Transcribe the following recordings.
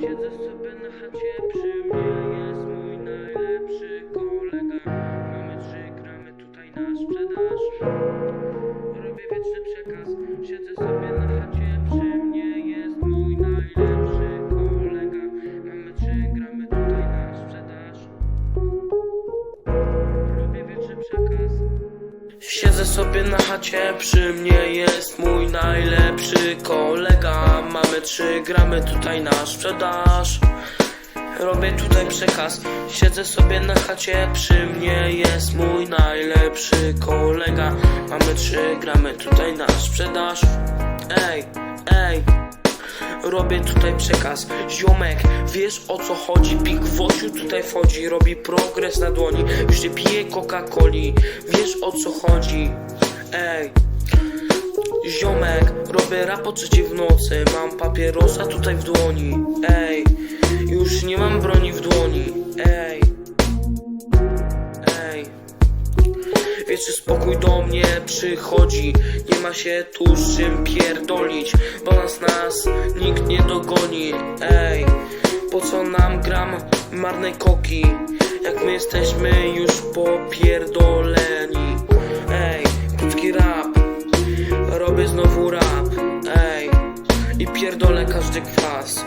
Siedzę sobie na chacie, przy mnie jest mój najlepszy kolega. Mamy trzy gramy tutaj na sprzedaż. Robię wieczny przekaz. Siedzę sobie na chacie, przy mnie jest mój najlepszy kolega. Mamy trzy gramy tutaj na sprzedaż. Robię wieczny przekaz. Siedzę sobie na chacie, przy mnie jest mój najlepszy kolega. Mamy trzy gramy tutaj na sprzedaż. Robię tutaj przekaz. Siedzę sobie na chacie, przy mnie jest mój najlepszy kolega. Mamy trzy gramy tutaj na sprzedaż. Ej, ej. Robię tutaj przekaz. Ziomek, wiesz o co chodzi? Big Wociu tutaj wchodzi Robi progres na dłoni. Już nie pije Coca-Coli. Wiesz o co chodzi? Ej. Ziomek, robię rap o trzeciej w nocy. Mam papierosa tutaj w dłoni. Ej. Już nie mam broni w dłoni. Ej Wieczny spokój do mnie przychodzi. Nie ma się tu z czym pierdolić Bo nas nas nikt nie dogoni. Ej, po co nam gram marnej koki? Jak my jesteśmy już popierdoleni. Ej, krótki rap Robię znowu rap. Ej, i pierdolę każdy kwas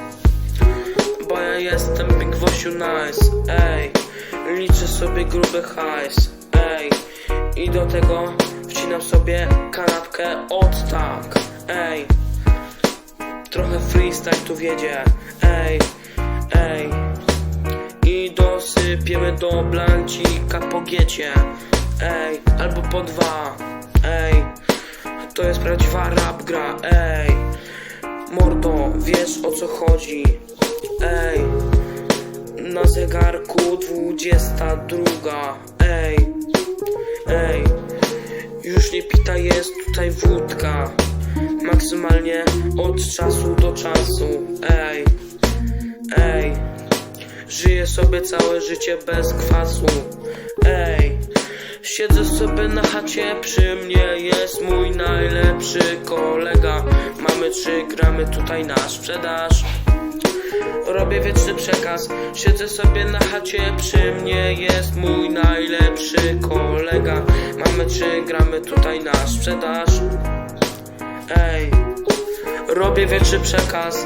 bo ja jestem Big Wosiu Nice, ej Liczę sobie gruby hajs, ej I do tego wcinam sobie kanapkę od tak, ej Trochę freestyle tu wiedzie, ej, ej. I dosypiemy do blancika po giecie, ej Albo po dwa, ej To jest prawdziwa rap gra, ej Mordo, wiesz o co chodzi. Ej Na zegarku dwudziesta druga. Ej jest tutaj wódka. Maksymalnie od czasu do czasu. Ej Ej. Żyję sobie całe życie bez kwasu. Ej Siedzę sobie na chacie, przy mnie jest mój najlepszy kolega. Mamy trzy gramy tutaj na sprzedaż Robię wieczny przekaz. Siedzę sobie na chacie Przy mnie jest mój najlepszy kolega. Mamy trzy gramy tutaj na sprzedaż. Ej Robię wieczny przekaz